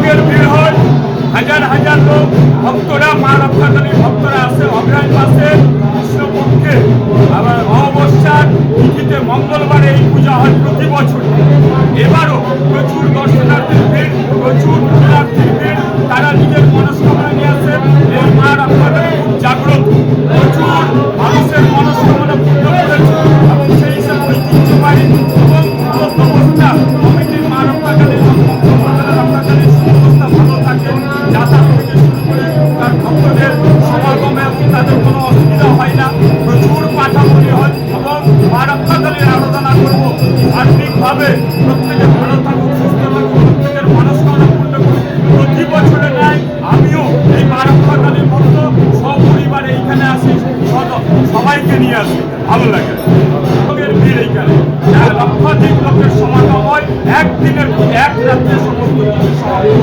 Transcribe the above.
লোকের ভিড় হয়। হাজার হাজার লোক, ভক্তরা, মা রক্ষাকালী ভক্তরা আসে অগ্রায় পাশে, কৃষ্ণপক্ষে। আবার অমাবস্যার তিথিতে মঙ্গলবারে এই পূজা হয় প্রতি বছর। এবারও প্রচুর দর্শনার্থীর ভিড়, প্রচুর পূজার্থীর ভিড়, তারা নিজের যাতায়াত করে তার ভক্তদের সমাগমে তাদের কোনো অসুবিধা হয় না প্রচুর পাঠাপড়ি হয় এবং মা রক্ষাকালীর আরাধনা করব সার্বিকভাবে প্রত্যেকে ভালো থাকুক সুস্থ প্রতি বছরে নাই আমিও এই মা রক্ষাকালীর ভক্ত সপরিবারে এইখানে আসি সবাইকে নিয়ে আসি ভালো লাগে লোকের ভিড় এইখানে লক্ষাধিক লোকের সমাগম হয়। একদিনের এক রাত্রে সমস্ত কিছু সমাগম